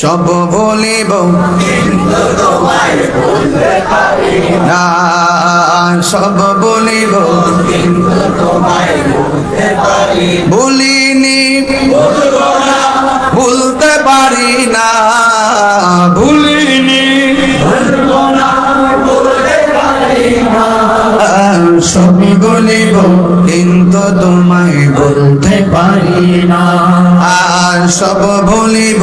সব বলিব। না, সব বলিব। বলিনি বলতে পারি না। ভুলিনি, সব বলিব, কিন্তু তোমায় বলতে পারি না। সব বলিব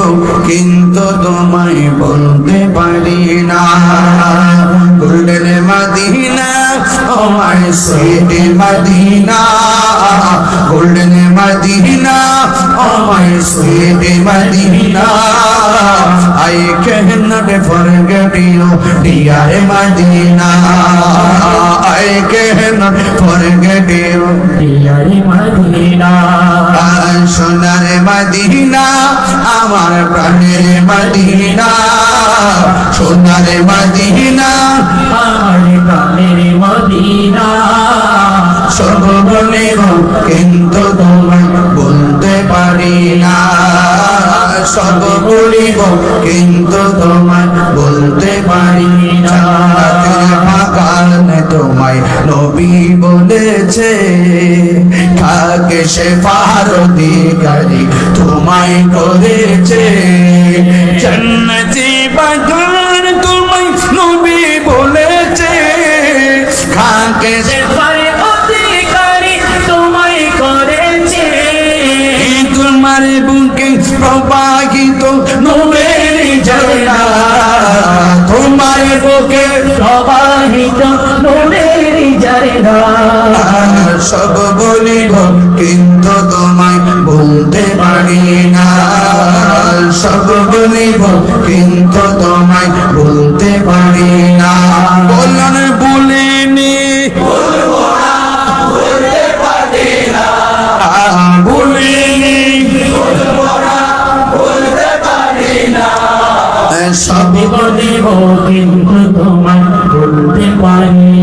কিন্তু তোমায় বলতে পারি না গোল্ডেন মাদিনা আমার সুইট মাদিনা গোল্ডেন মাদিনা আমার sweet Madina you, dear Medina. I cannot forget you, dear Medina. আর সোনার মদিনা, আমার প্রাণের মদিনা, সোনার মদিনা, আমার প্রাণের মদিনা। বলিব কিন্তু তোমায় বলতে পারি না। সব বলিব কিন্তু তোমায় বলতে পারি না। নবী বলেছে কাকে সে গাড়ি তোমায় করেছে। জন্নতি বাগান তোমায় নবী বলেছে কাকে সে তোমার বুকে প্রবাহিত নোবের ঝর্ণা তোমার বুকে প্রবাহিত সব বলিব কিন্তু তোমায় বলতে পারি না। সব বলিব কিন্তু তোমায় বলতে পারি না। বলন বলিনি বলিনি সব বলিব কিন্তু